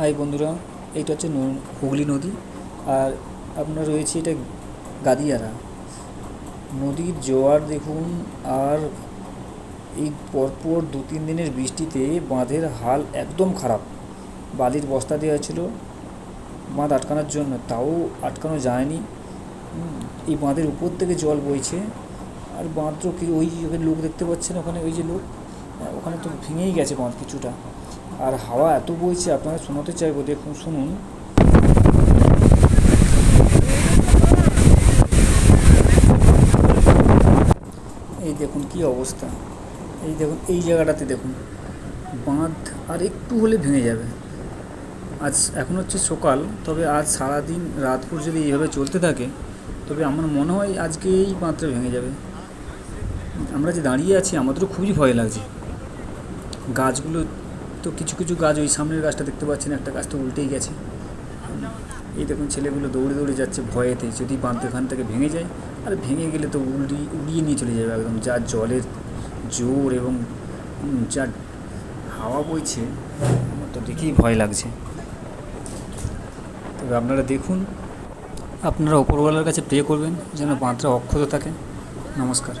High বন্ধুরা এইটা হচ্ছে হুগলি নদী। আর আপনার রয়েছে এটা গাদিয়ারা। নদীর জোয়ার দেখুন আর এই পরপর দু তিন দিনের বৃষ্টিতে বাঁধের হাল একদম খারাপ। বালির বস্তা দেওয়া ছিল বাঁধ আটকানোর জন্য তাও আটকানো যায়নি। এই বাঁধের উপর থেকে জল বইছে। আর বাঁধ তো কি ওই লোক দেখতে পাচ্ছেন ওখানে ওই যে লোক? হ্যাঁ, ওখানে তো ভেঙেই গেছে বাঁধ কিছুটা। আর হাওয়া এত বইছে, আপনারা শোনাতে চাইব, দেখুন, শুনুন। এই দেখুন কি অবস্থা। এই দেখুন, এই জায়গাটাতে দেখুন, বাঁধ আর একটু হলে ভেঙে যাবে। আজ, এখন হচ্ছে সকাল, তবে আজ সারাদিন রাতভর যদি এইভাবে চলতে থাকে, তবে আমার মনে হয় আজকে এই বাঁধটা ভেঙে যাবে। আমরা যে দাঁড়িয়ে আছি, আমাদেরও খুবই ভয় লাগছে। গাছগুলো তো কিছু কিছু গাছ ওই সামনের গাছটা দেখতে পাচ্ছেন, একটা গাছ তো উল্টেই গেছে। এই দেখুন ছেলেগুলো দৌড়ে দৌড়ে যাচ্ছে ভয়েতে, যদি বাঁধ এখান থেকে ভেঙে যায়, আর ভেঙে গেলে তো উড়িয়ে উড়িয়ে নিয়ে চলে যাবে একদম। যা জলের জোর এবং যা হাওয়া বইছে, আমার তো দেখেই ভয় লাগছে। তবে আপনারা দেখুন, আপনারা ওপরওয়ালার কাছে প্রে করবেন, যেন বাঁধটা অক্ষত থাকে। নমস্কার।